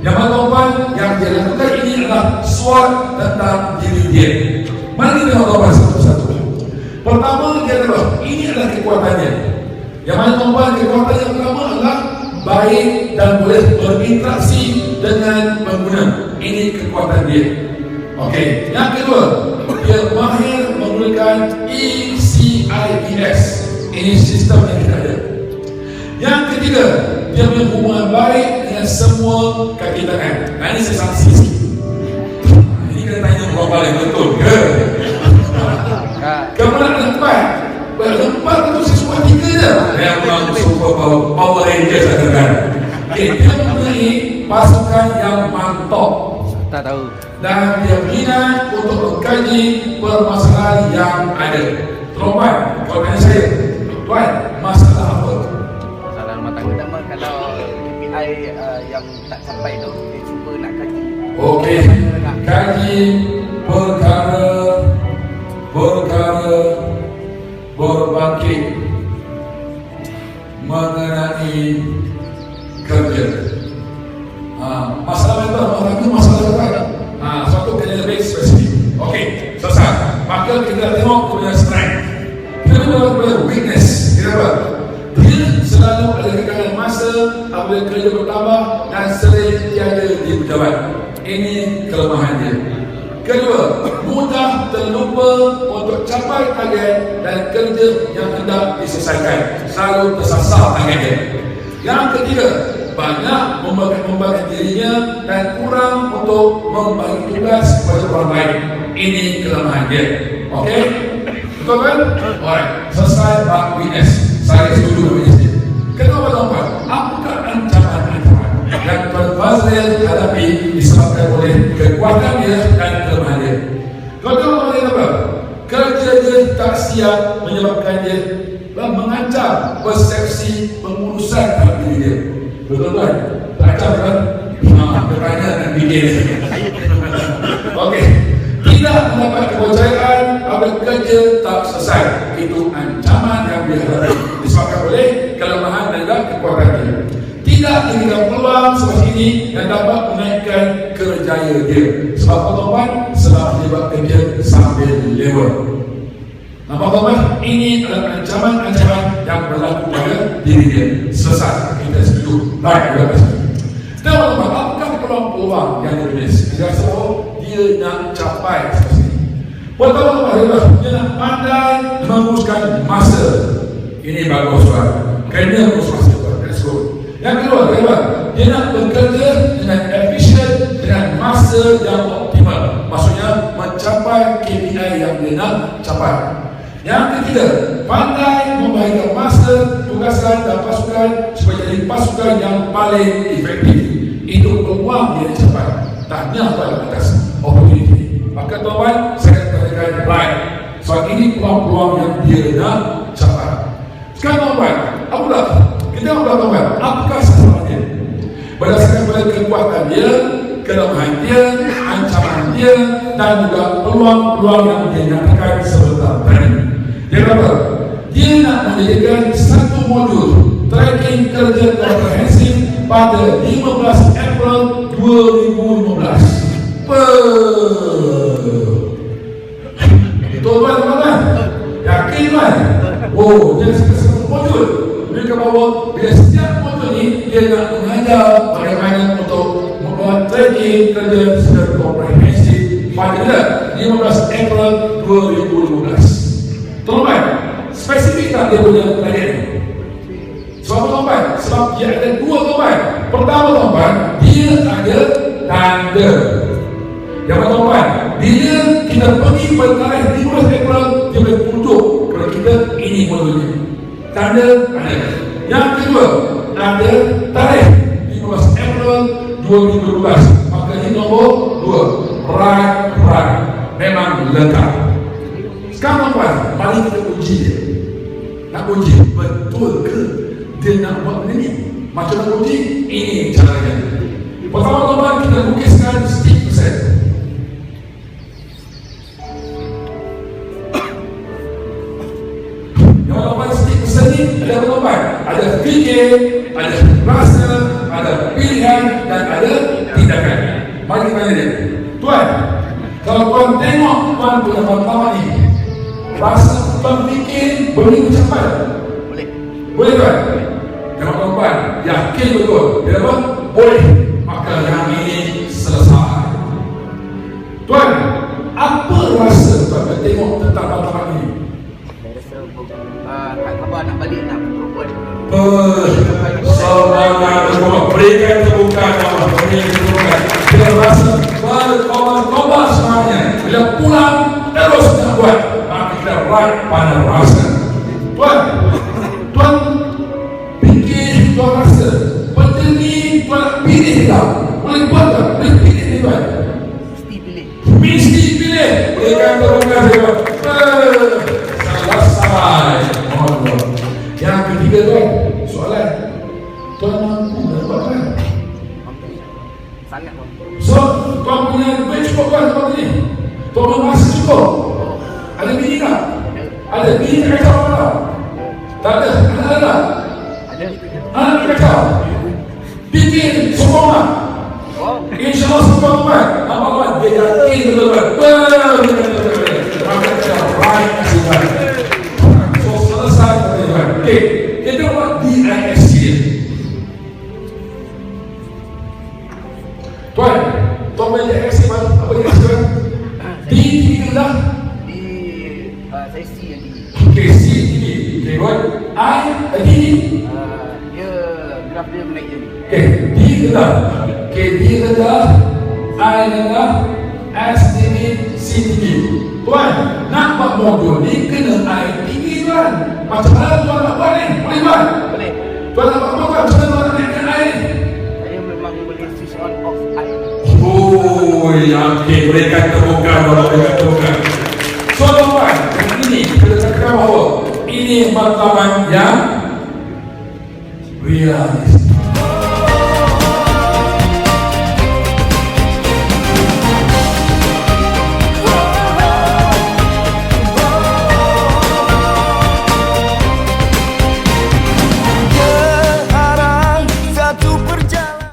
Yang tuan yang dia lakukan ini adalah SWOT tentang diri dia. Mari kita tuan satu-satu. Pertama dia adalah ini adalah kekuatannya. Yang tuan kekuatan yang pertama adalah baik dan boleh berinteraksi dengan pengguna. Ini kekuatan dia. Okey. Yang kedua, dia mahir menggunakan E ECIES. Ini sistem yang kita ada. Yang ketiga, dia punya hubungan baik dengan semua kaki tangan. Nah ini saya saksi sikit. Ini kena tanya orang balik betul ke? Kemudian ada empat. Empat itu sesuai tiga je. Yang memang super power, power ranger saya. Okay, dia mempunyai pasukan yang mantap Tak tahu. dan dia minat untuk mengkaji permasalahan yang ada. Tuan, kalau tanya saya, tuan, KPI uh, yang tak sampai tu dia cuba nak kaji Okey, kaji perkara perkara berbangkit mengenai kerja. Ha, masalah mental, masalah itu masalah apa? Ha, suatu kena lebih spesifik. Okey, selesai. Maka kita tengok punya strength. Kita tengok punya weakness. Kita apa? Apabila kerja bertambah dan sering tiada di pejabat. Ini kelemahan dia. Kedua, mudah terlupa untuk capai target dan kerja yang hendak diselesaikan. Selalu tersasar target dia. Yang ketiga, banyak membagi membagi dirinya dan kurang untuk membagi tugas kepada orang lain. Ini kelemahan dia. Okey? Betul kan? Alright. Selesai bab weakness. Saya setuju Tuan Fazil hadapi disebabkan oleh kekuatan dia dan kelemahan dia? Tuan Tuan dia apa? Kerja dia tak siap menyebabkan dia mengancam persepsi pengurusan dalam diri dia. Betul kan? Terancam kan? Ha, bertanya dan fikir Okey. Tidak mendapat kepercayaan apabila kerja tak selesai. Itu ancaman yang dihadapi. Disebabkan oleh kelemahan dan kekuatan Tidak diberikan peluang seperti ini yang dapat menaikkan kerjaya dia. Sebab apa tuan Sebab buat kerja sambil level. Nampak tuan Ini adalah ancaman-ancaman yang berlaku pada diri dia. Selesai. Kita setuju. Baik, kita setuju. Tahu tuan apakah peluang-peluang yang dia tulis? Dia rasa oh, dia nak capai seperti ini. Pertama tuan adalah dia nak pandai menguruskan masa. Ini bagus tuan. Kena urus masa. Yang kedua, adalah dia nak bekerja dengan efisien dengan masa yang optimal. Maksudnya mencapai KPI yang dia nak capai. Yang ketiga, pandai membahagikan masa, tugasan dan pasukan supaya jadi pasukan yang paling efektif. Itu peluang dia capai. Tanya pada atas opportunity. Maka tuan saya katakan baik. So ini peluang-peluang yang dia nak capai. Sekarang tuan apa dah? Kita nak tuan apakah sasarannya? Berdasarkan pada kekuatan dia, kelemahan dia, ancaman dia dan juga peluang-peluang yang dia nyatakan sebentar tadi. Dia kata, dia nak menjadikan satu modul tracking kerja komprehensif pada 15 April 2015. Per Tuan tuan Yakin kan? Oh, dia satu modul. Mereka bawa bila setiap modul ni dia nak mengajar training kerja secara komprehensif pada 15 April 2015. Tuan spesifik tak dia punya training? Sebab apa tuan Sebab dia ada dua tuan Pertama tuan dia ada tanda. Yang pertama tuan bila kita pergi pada tarikh 15 April dia boleh tunjuk kepada kita ini modulnya. Tanda ada. Yang kedua ada tarikh 15 April 2012. Maka ini nombor dua. Right, right. Memang lengkap. Sekarang tuan, mari kita uji dia. Nak uji betul ke dia nak buat benda ni? Macam nak uji? Ini caranya. Pertama-tama kita lukiskan Mari tanya dia. Tuan, kalau tuan tengok tuan punya matlamat ni, rasa tuan fikir beri ucapan. Boleh. Boleh tuan? Tengok tuan-tuan, yakin betul. Dia apa? Boleh. Maka yang ini selesai. Tuan, apa rasa tuan tengok tentang matlamat ini? Ah, tak khabar nak balik nak perempuan. Semangat semua berikan tepukan Allah berikan tepukan bila rasa berkobar-kobar semuanya bila pulang terus nak buat maka kita right pada rasa Tuan Tuan fikir Tuan rasa benda ni Tuan nak pilih tak boleh buat tak boleh pilih ni Tuan Mesti pilih. mesti pilih berikan tepukan saya selesai yang ketiga tuan soalan tuan mampu buat kan. Sangat mampu. so tuan punya duit cukup kan tuan ni. Tuan masa cukup. Ada bini tak? Ada. Bini tak kacau apa tak? Tak ada. Ada tak? Ada. anak tak kacau. Sokong tak Oh. InsyaAllah semua tuan Apa-apa dia yakin betul-betul Betul. Maka kita right Tuhan So selesai. Tuan Okay Kita buat DISC Tuan Tinggi Di ah, saya C yang. Okay C tinggi Okay tuan I tinggi Ah, dia graf dia menaik je ni. Okay, D rendah. Okay, D I rendah, S tinggi, C tinggi. Tuan, nak buat modul ni kena I tinggi tuan. Macam mana tuan nak buat ni? Boleh tuan? Boleh. Tuan nak buat tuan? Macam mana tuan nak naikkan I ni? Oh, ya, okay. Berikan temukan, kalau berikan temukan. So, tuan, yang ini, kita katakan bahawa ini matlamat yang realistik.